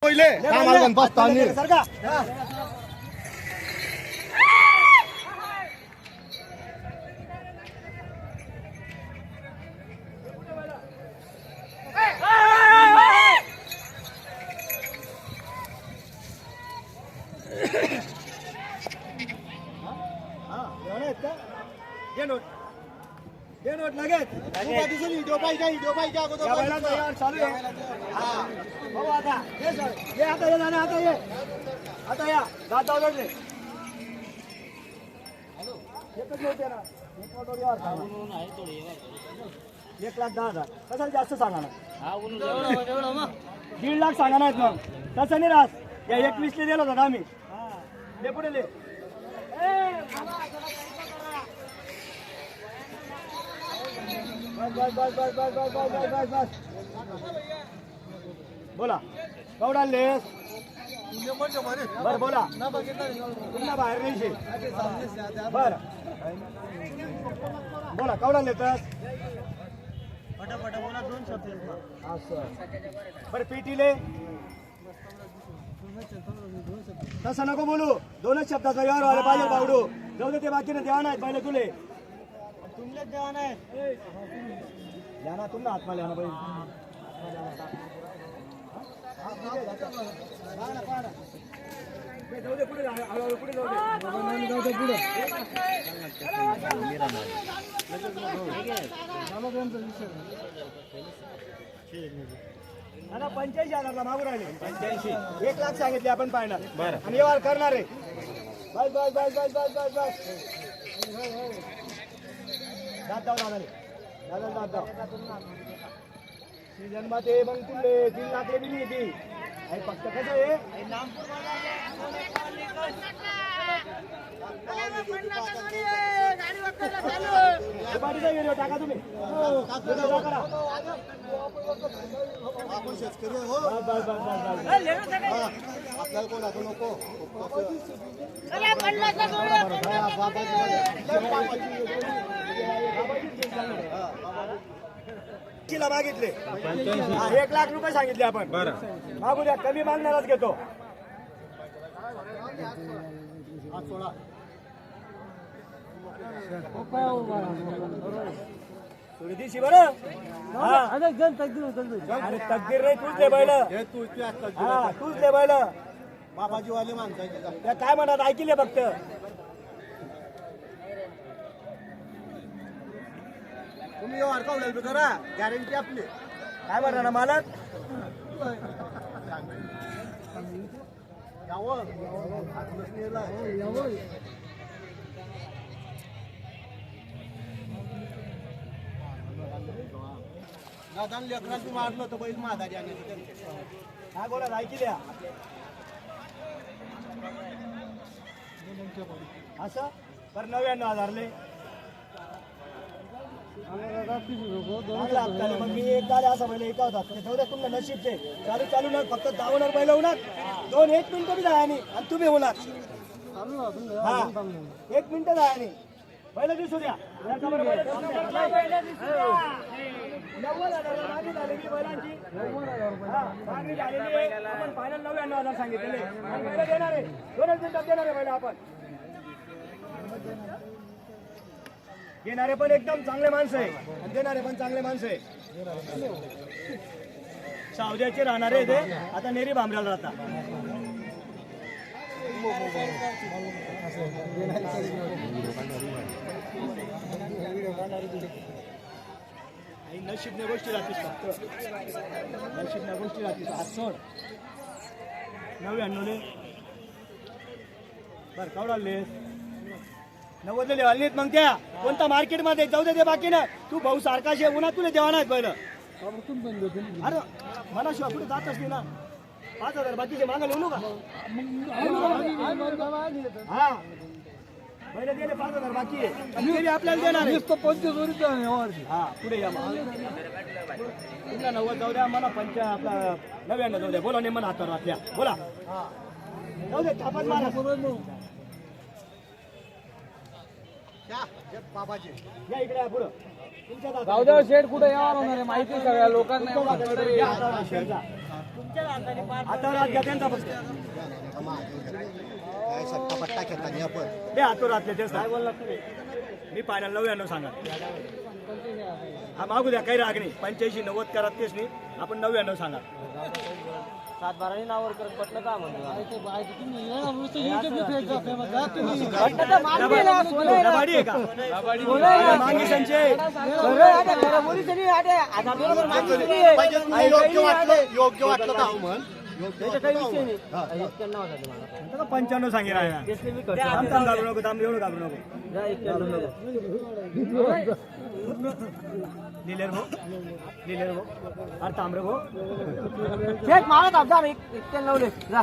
¡Ah! ¡Ah! ¡Ah! ¡Ah! ¡Ah! घे note घे note लगेच व्हिडिओ पाहिजे व्हिडिओ पाहिजे या अगोदर चालू आहे. हा. भाऊ आता. ये सर ये आता ये नाना आता ये आता या. दात जाऊ लागले एकच नव्हते ना एक मोठं यार एक लाख दहा हजार. कशाला जास्त सांगा ना. दीड लाख सांगा नाहीत मग. तसं नाही राहत. या एकवीसले दिलं होतं आम्ही. ले पुढे ले बोला. केवढा लेस बर बोला. पुन्हा बाहेर नाही बर. बोला केवढा लेतस असं बर पेटीले तसं नको बोलू. दोनच शब्दाचा व्यवहार व्हायला पाहिजे बावडू जाऊ दे ते बाकीने द्या नाही पहिले तुले. तुमले द्या नाही या ना तुमला हात माले ना पंच्याऐंशी हजारला मागू राहिले. पंच्याऐंशी. एक लाख सांगितले आपण पाहणार. बरं. आणि व्यवहार करणार आहे. बस बस बस बस बस बस बस दाद दाव दादाले दादा दाद मग तुले तीन लाख बी नाही ती अरे फक्त कसं आहे टाका तुम्ही. हो आपल्याला कोण आपण नको? किला मागितले. हा, एक लाख रुपये सांगितले आपण. मागू द्या कमी मागणारच घेतो. हा सोळा थोडी दिशी बरं. हा. अरे तकदीर नाही तूच ले बैल. हे तू हा तूच ले बैल. बाबाजी वाले माणसाचे काय म्हणतात ऐकले फक्त. तुम्ही व्यवहार कवडेल करा गॅरंटी आपली. काय म्हणणार ना मालक? यावं. हातलंच नेलं. दादाने मारलं तर बैल माधारी आणि त्यांचे. काय बोला ऐकल्या असं? तर नव्याण्णव हजारले. मी एक गाडी असं म्हणलं एका होतात तेवढ्या तुमचं नशीबचे चालू चालू ना फक्त धावणार बैल होणार. दोन एक मिनिटं बी जायानी आणि तुम्ही होणार. एक मिनिटं जायानी बैल दिसू द्या. देणार आहे. आपण. घेणारे पण एकदम चांगले माणसं आहे. आणि देणारे पण चांगले माणसं आहे. सावद्याचे राहणारे ते आता नेरी भांबऱ्याला राहता आणि नशीबने गोष्टी राहतीस फक्त नशीबने गोष्टी राहतीस आज सोड. नव्याण्णवले. बरं कवडाले नव्वदले नाहीत मग त्या कोणता मार्केटमध्ये जाऊ दे ते बाकी ना तू भाऊ सारखा शे उन्हा तुला देवा नाही पहिलं. अरे मला शिवाय पुढे जातच नाही ना. पाच हजार बाकीचे मागायला येऊ का हा. पहिले दिले पाच हजार बाकी. आहे आणि ते बी आपल्याला देणार आहे. हा पुढे या मग. तुमला नव्वद जाऊ द्या मला पंचा आपला नव्याण्णव जाऊ द्या. बोला नेमन हातावर आपल्या. बोला. जाऊ दे थापाच मारा. या इकडे या पुढं. तुमच्या दादा. गावदेव शेठ कुठे यावर होणार आहे? माहिती आहे सगळ्या लोकांना या हातावर शेरचा. आता रात घ्या त्यांचा फक्त काय सट्टा पट्टा खेळताना आपण ते हातो रात तेच काय बोलला मी फायनल नव्याण्णव सांगा. हा मागू द्या काही राग नाही. पंच्याऐंशी नव्वद करा तेच नाही आपण नव्याण्णव सांगा. सात बारानी नावावर करत पटलं का म्हणतो लबाडी आहे का मागे संचय योग्य वाटलं योग्य वाटलं तर म्हण आता पंच्याण्णव सांगे नको थांब एवढं घाबरू नको. भाऊ दिलेर भाऊ अरे तांबरे भाऊ. जा. एक्क्याण्णव ले जा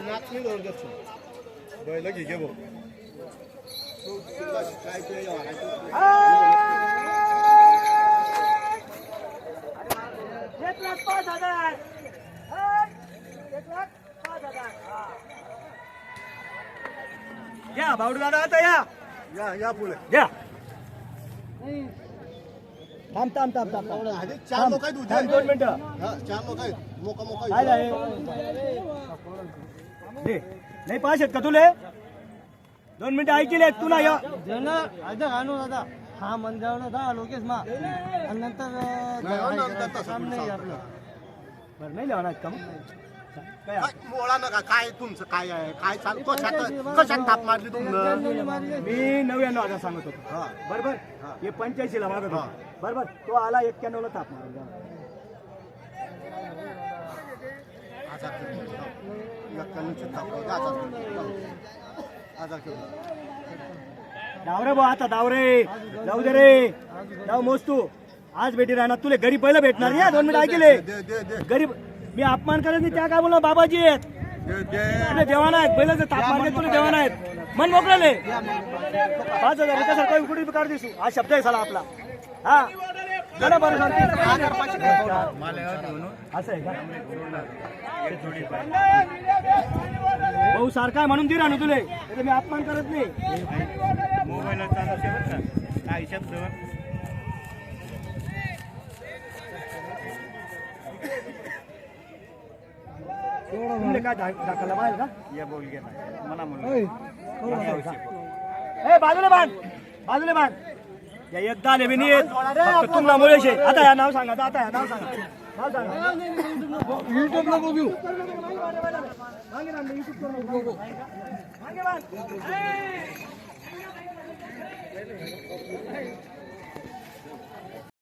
नाच नाही दोन देतो बैल घे घे भाऊ काय पाच हजार या भावडू दादा आता या. या या पुढे. द्या. थांब थांब थांब थांब. थांब. आधी चार लोक आहेत थांब दोन उद्या मिनिटं. हा, चार लोक आहेत. मोका मोका काय आहे दे. नाही पास आहेत का तुले? दोन मिनिटं ऐकले तू ना या. दादा हा मंदिरावर ना दहा लोकेश मा. आणि नंतर नाही, हो, नंतर तसं काम नाही पुढचं आपलं बरं नाही लिहाणार का मग? काय काय मोळा नका काय तुमचं काय आहे? काय चाल कशात कशात थाप मारली तुम्ही? मी नव्याण्णव हजार सांगत होतो. हा. बरोबर? हे. पंच्याऐंशी ला मागत होतो. बरोबर? तो आला एक्क्याण्णव ला ताप मारून. द्या. आजार करून एक्क्याण्णवची थाप करून डावरे भाऊ आता डावरे जाऊ दे रे. जाऊ मोज तू आज भेटी राहणार. तुले घरी पहिलं भेटणार. या दोन मिनिट ऐकले. गरीब मी अपमान करत नाही त्या काय बोला बाबाजी आहेत. देवाना आहेत बैलाचं तापमान घेत तुला देवाना आहेत. मन मोकळले. पाच हजार रुपये सर काही कुठे काढ दिसू. हा शब्द आहे साला आपला. हा. चला बरं असं आहे का? भाऊ सारखा म्हणून दे ना तुले. मी अपमान करत नाही. काही शब्द तुमले काय दा- दाखवला पाहिजे का? या बोल गेला. मला ए बाजूला बांध. बाजूला बांध. या एकदा आले बी नाही फक्त तुम्हाला मुळेशे आता या नाव सांगा आता या नाव सांगा. नाव सांगा. युट्यूबला बघू मागे बांध, YouTube वर बघू. मागे बांध. ए!